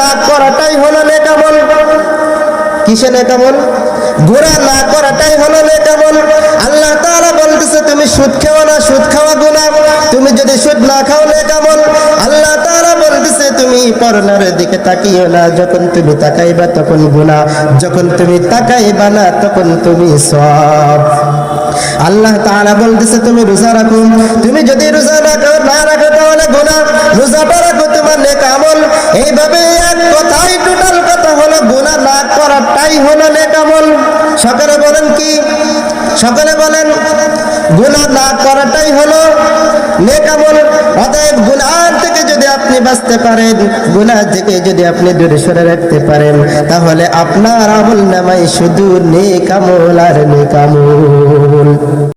না করাটাই হলো নেকামল কিসে নেকামল গুণা না করাটাই হলো নেকামল আল্লাহ তাআলা বলতেছে, তুমি সুদ খাও না, সুদ খাওয়া গুনাহ। তুমি যদি সুদ না খাও নেকামল আল্লাহ তাআলা বলতেছে, তুমি পরনার দিকে তাকিও না। যখন তুমি তাকাইবা তখন গুনাহ। যখন তুমি তাকাইবা না তখন তুমি সব আল্লাহ তাআলা বলতেছে, তুমি রোজা রাখো। তুমি যদি রোজা রাখো না রাখো তাহলে গুনাহ। রোজাটা রাখো তোমার নেক আমল। এইভাবে করাটাই হলো নেক আমল। সকলে বলেন কি? সকলে বলেন গুণা না করাটাই হলো নেক আমল। অতএব গুণার থেকে যদি আপনি বাঁচতে পারেন গুণার থেকে যদি আপনি দূরে সরে রাখতে পারেন, তাহলে আপনার আমল নামাই শুধু নেক আমল আর নেক আমল।